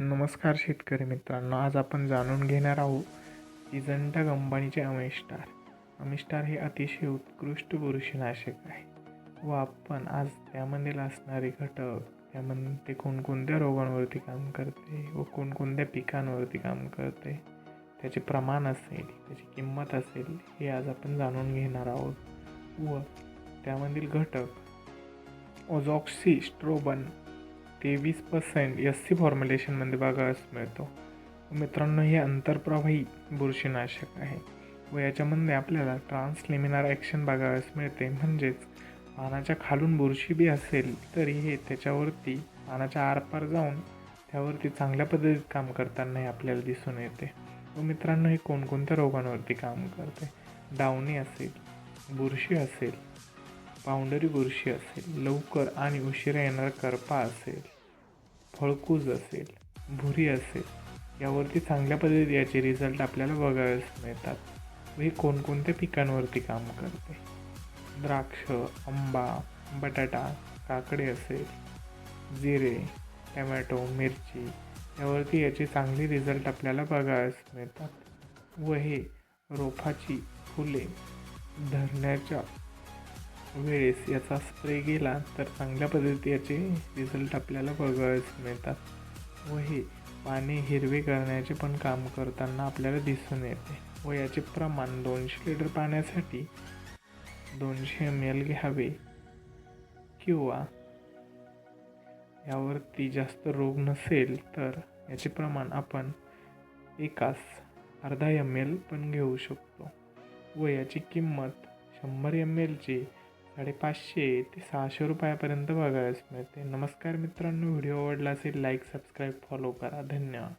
नमस्कार शेतकरी मित्रांनो आज आपण जाणून घेणार आहोत इजंटा कंपनीचे अमिष्टार. अमिष्टार हे अतिशय उत्कृष्ट बुरशीनाशक आहे व आपण आज त्यामधील असणारे घटक त्यामध्ये ते कोणकोणत्या रोगांवरती काम करते व कोणकोणत्या पिकांवरती काम करते त्याचे प्रमाण असेल त्याची किंमत असेल हे आज आपण जाणून घेणार आहोत. व त्यामधील घटक ओझॉक्सी स्ट्रोबन तेवीस पर्सेंट एस सी फॉर्म्युलेशनमध्ये बघायला मिळतो मित्रांनो हे अंतरप्रवाही बुरशीनाशक आहे. व याच्यामध्ये आपल्याला ट्रान्सलेमिनार ॲक्शन बघावयास मिळते. म्हणजेच पानाच्या खालून बुरशी बी असेल तरी हे त्याच्यावरती पानाच्या आरपार जाऊन त्यावरती चांगल्या पद्धतीत काम करताना हे आपल्याला दिसून येते. व मित्रांनो हे कोणकोणत्या रोगांवरती काम करते? डावणी असेल बुरशी असेल पावंडरी बुरशी असेल लवकर आणि उशिरा येणारा करपा असेल फळकूज असेल भुरी असेल यावरती चांगल्या पद्धतीत याचे रिझल्ट आपल्याला बघायला मिळतात. व हे कोणकोणत्या पिकांवरती काम करते? द्राक्ष आंबा बटाटा काकडे असेल जिरे टमॅटो मिरची यावरती याचे चांगले रिझल्ट आपल्याला बघायला मिळतात. व हे रोपाची फुले धरण्याच्या वेळेस याचा स्प्रे गेला तर चांगल्या पद्धतीचे रिझल्ट आपल्याला बघायला मिळतात. व हे पाने हिरवे करण्याचे पण काम करताना आपल्याला दिसून येते. व याचे प्रमाण दोनशे लिटर पाण्यासाठी दोनशे एम एल घ्यावे किंवा यावरती जास्त रोग नसेल तर याचे प्रमाण आपण एकास अर्धा एम एल पण घेऊ शकतो. व याची किंमत शंभर एम एलची साडेपाचशे ते सहाशे रुपयापर्यंत बघायला मिळते. नमस्कार मित्रांनो व्हिडिओ आवडला असेल लाईक सबस्क्राईब फॉलो करा. धन्यवाद.